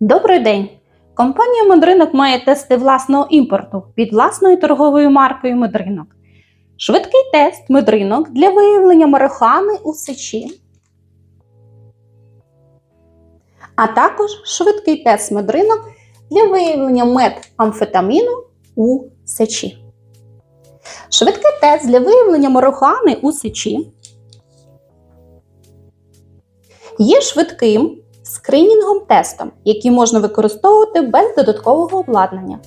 Добрий день! Компанія Медринок має тести власного імпорту під власною торговою маркою Медринок. Швидкий тест Медринок для виявлення марихуани у сечі. А також швидкий тест Медринок для виявлення метамфетаміну у сечі. Швидкий тест для виявлення марихуани у сечі є швидким скринінговим тестом, який можна використовувати без додаткового обладнання.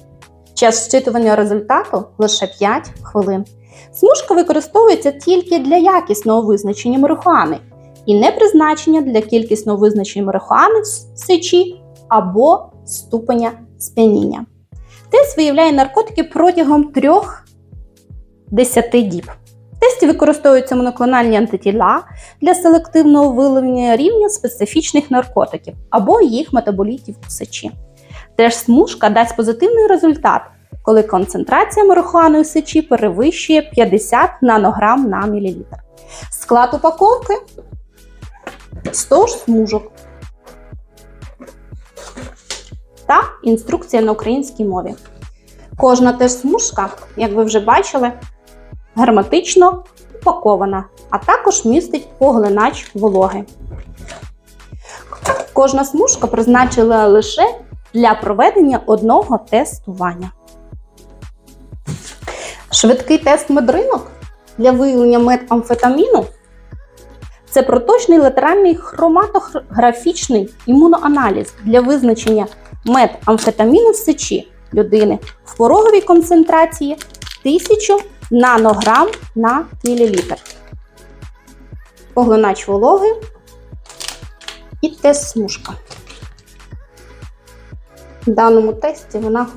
Час зчитування результату лише 5 хвилин. Смужка використовується тільки для якісного визначення марихуани і не призначення для кількісного визначення марихуани в сечі або ступеня сп'яніння. Тест виявляє наркотики протягом 3-10 діб. Тесті використовуються моноклональні антитіла для селективного виявлення рівня специфічних наркотиків або їх метаболітів у сечі. Теж смужка дасть позитивний результат, коли концентрація марихуани у сечі перевищує 50 нанограм на мілілітр. Склад упаковки 100 ж смужок та інструкція на українській мові. Кожна теж смужка, як ви вже бачили, герметично упакована, а також містить поглинач вологи. Кожна смужка призначена лише для проведення одного тестування. Швидкий тест медринок для виявлення метамфетаміну це проточний латеральний хроматографічний імуноаналіз для визначення метамфетаміну в сечі людини в пороговій концентрації 1000 нанограм на мілілітр. Поглинач вологи і тест смужка. В даному тесті вона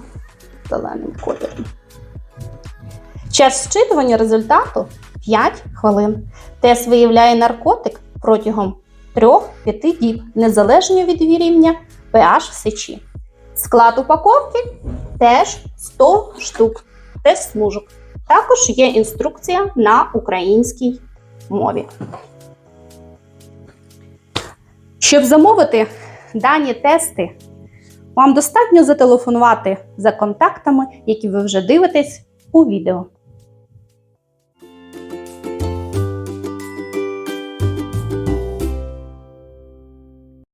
зеленим кольором. Час зчитування результату 5 хвилин. Тест виявляє наркотик протягом 3-5 діб, незалежно від рівня pH в сечі. Склад упаковки теж 100 штук. Тест смужок. Також є інструкція на українській мові. Щоб замовити дані тести, вам достатньо зателефонувати за контактами, які ви вже дивитесь у відео.